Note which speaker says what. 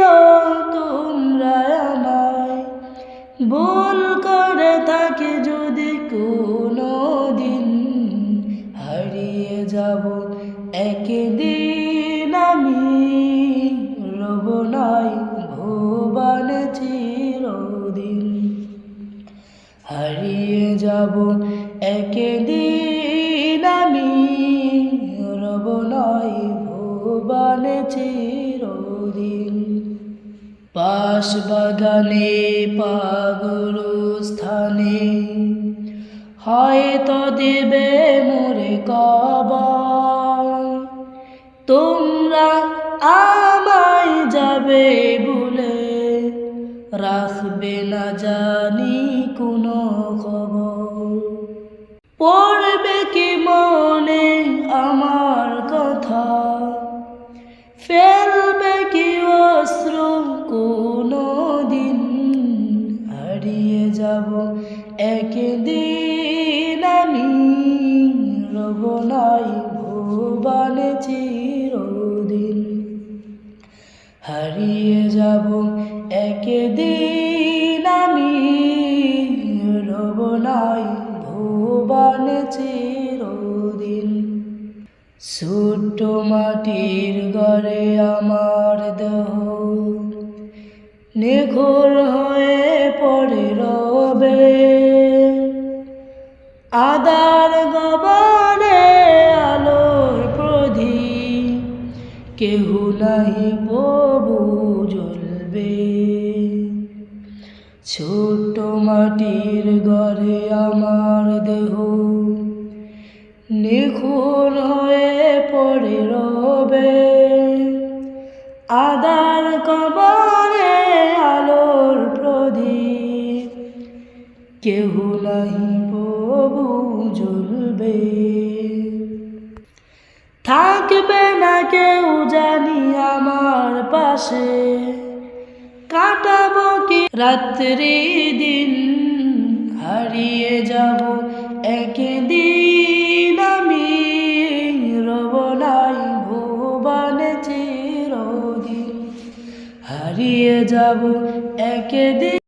Speaker 1: দিও তোমরা আমায় ভুল করে থাকে যদি কোনো দিন হারিয়ে যাব একদিন আমি, রব নাই ভুবন চিরদিন। হারিয়ে যাব একদিন আমি, রব নয় ভুবনে চিরদিন। পাশ বাগানে পাগল স্থানে হয়তো দেবে মোরে কব তোমরা আমায় যাবে বলে রাখবে না জানি কোনো খবর। পড়বে রব নাই ভুবনে চিরদিন। হারিয়ে যাব একদিন আমি রব নাই ভুবনে চিরদিন। ছোট্ট মাটির ঘরে আমার দেহ। নিখোর হয়ে পড়ে রবে। আদার কেহ নাই প্রভু জ্বলবে। ছোট মাটির ঘরে আমার দেহ। নিখুর হয়ে পড়ে রবে। আদার কবরে আলোর প্রদীপ। কেহ নাহি প্রভু জ্বলবে। থাকবে না কেউ জানি আমার পাশে। কাটাবো কি রাত্রি দিন, হারিয়ে যাব একদিন আমি। রব নাই ভুবনে চিরদিন, হারিয়ে যাব একদিন